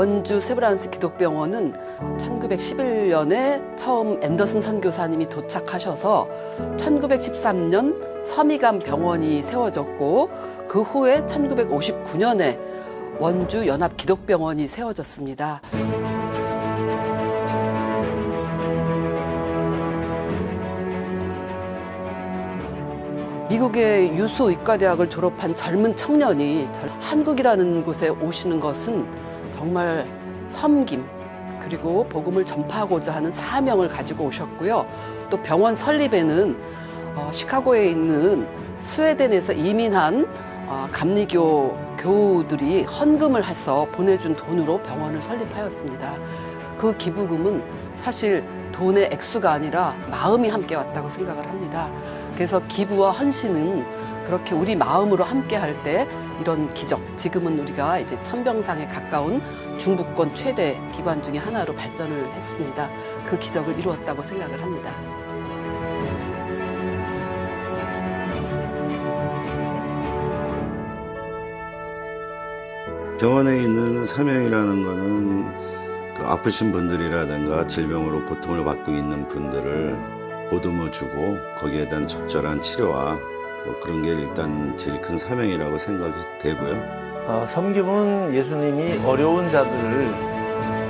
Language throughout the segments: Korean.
원주 세브란스 기독병원은 1911년에 처음 앤더슨 선교사님이 도착하셔서 1913년 서미감 병원이 세워졌고 그 후에 1959년에 원주 연합 기독병원이 세워졌습니다. 미국의 유수 의과대학을 졸업한 젊은 청년이 절- 한국이라는 곳에 오시는 것은 정말 섬김 그리고 복음을 전파하고자 하는 사명을 가지고 오셨고요. 또 병원 설립에는 어, 시카고에 있는 스웨덴에서 이민한 어, 감리교 교우들이 헌금을 해서 보내준 돈으로 병원을 설립하였습니다. 그 기부금은 사실 돈의 액수가 아니라 마음이 함께 왔다고 생각을 합니다. 그래서 기부와 헌신은 그렇게 우리 마음으로 함께 할 때 이런 기적, 지금은 우리가 이제 천병상에 가까운 중부권 최대 기관 중에 하나로 발전을 했습니다. 그 기적을 이루었다고 생각을 합니다. 병원에 있는 사명이라는 거는 그 아프신 분들이라든가 질병으로 고통을 받고 있는 분들을 보듬어 주고 거기에 대한 적절한 치료와 뭐 그런 게 일단 제일 큰 사명이라고 생각이 되고요. 어, 섬김은 예수님이 어려운 자들을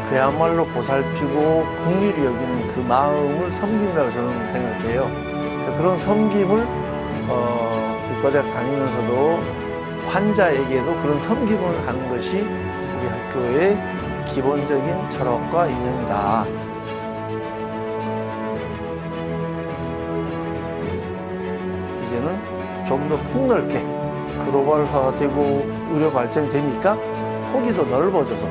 그야말로 보살피고 긍휼히 여기는 그 마음을 섬김이라고 저는 생각해요. 그런 섬김을 어, 의과대학 다니면서도 환자에게도 그런 섬김을 하는 것이 우리 학교의 기본적인 철학과 이념이다. 이제는 좀 더 폭넓게 글로벌화되고 의료 발전이 되니까 폭이 더 넓어져서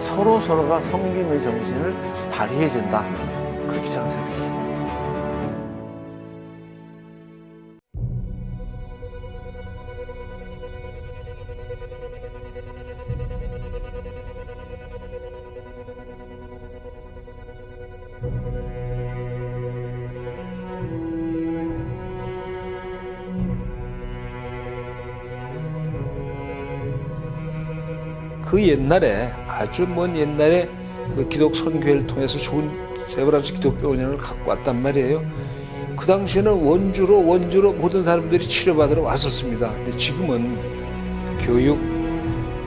서로 서로가 섬김의 정신을 발휘해야 된다. 그렇게 저는 생각해요. 그 옛날에 아주 먼 옛날에 그 기독 선교회를 통해서 좋은 세브란스 기독병원을 갖고 왔단 말이에요. 그 당시에는 원주로 원주로 모든 사람들이 치료받으러 왔었습니다. 근데 지금은 교육,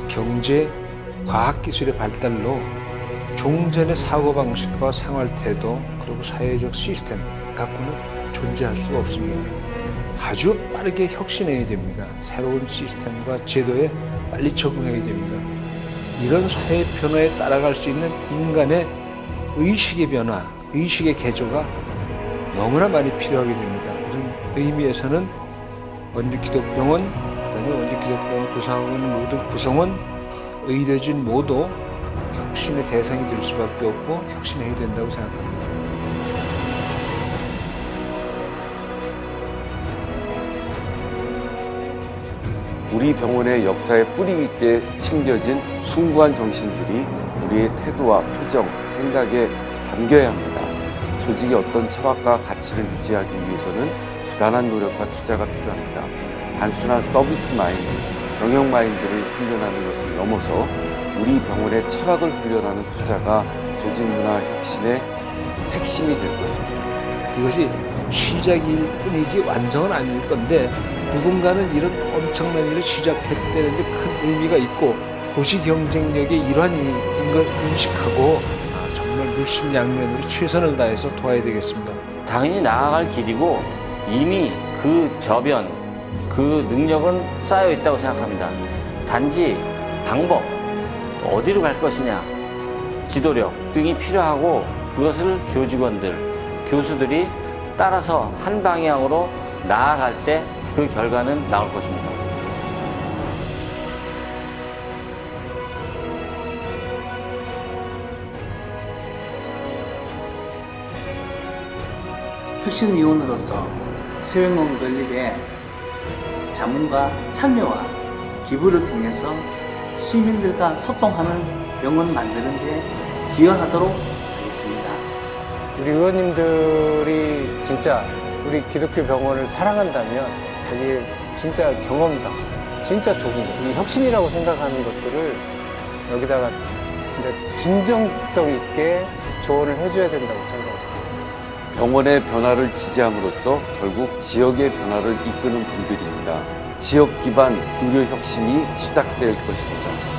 경제, 과학기술의 발달로 종전의 사고방식과 생활태도 그리고 사회적 시스템 갖고는 존재할 수가 없습니다. 아주 빠르게 혁신해야 됩니다. 새로운 시스템과 제도에 빨리 적응해야 됩니다. 이런 사회 변화에 따라갈 수 있는 인간의 의식의 변화, 의식의 개조가 너무나 많이 필요하게 됩니다. 이런 의미에서는 원주기독병원, 그다음에 원주기독병원 있는 모든 구성원, 의료진 모두 혁신의 대상이 될 수밖에 없고 혁신해야 된다고 생각합니다. 우리 병원의 역사에 뿌리 깊게 심겨진 숭고한 정신들이 우리의 태도와 표정, 생각에 담겨야 합니다. 조직의 어떤 철학과 가치를 유지하기 위해서는 부단한 노력과 투자가 필요합니다. 단순한 서비스 마인드, 경영 마인드를 훈련하는 것을 넘어서 우리 병원의 철학을 훈련하는 투자가 조직 문화 혁신의 핵심이 될 것입니다. 이것이 시작일 뿐이지 완성은 아닐 건데 누군가는 이런 엄청난 일을 시작했다는 데 큰 의미가 있고 도시 경쟁력의 일환인 걸 인식하고 아, 정말 물심양면으로 최선을 다해서 도와야 되겠습니다. 당연히 나아갈 길이고 이미 그 저변, 그 능력은 쌓여 있다고 생각합니다. 단지 방법, 어디로 갈 것이냐, 지도력 등이 필요하고 그것을 교직원들, 교수들이 따라서 한 방향으로 나아갈 때 그 결과는 나올 것입니다. 혁신위원으로서 세월공 건립에 자문과 참여와 기부를 통해서 시민들과 소통하는 병원 만드는 데 기여하도록 하겠습니다. 우리 의원님들이 진짜 우리 기독교 병원을 사랑한다면 자기의 진짜 경험담, 진짜 좋은 거, 이 혁신이라고 생각하는 것들을 여기다가 진짜 진정성 있게 조언을 해줘야 된다고 생각합니다. 병원의 변화를 지지함으로써 결국 지역의 변화를 이끄는 분들입니다. 지역 기반 의료 혁신이 시작될 것입니다.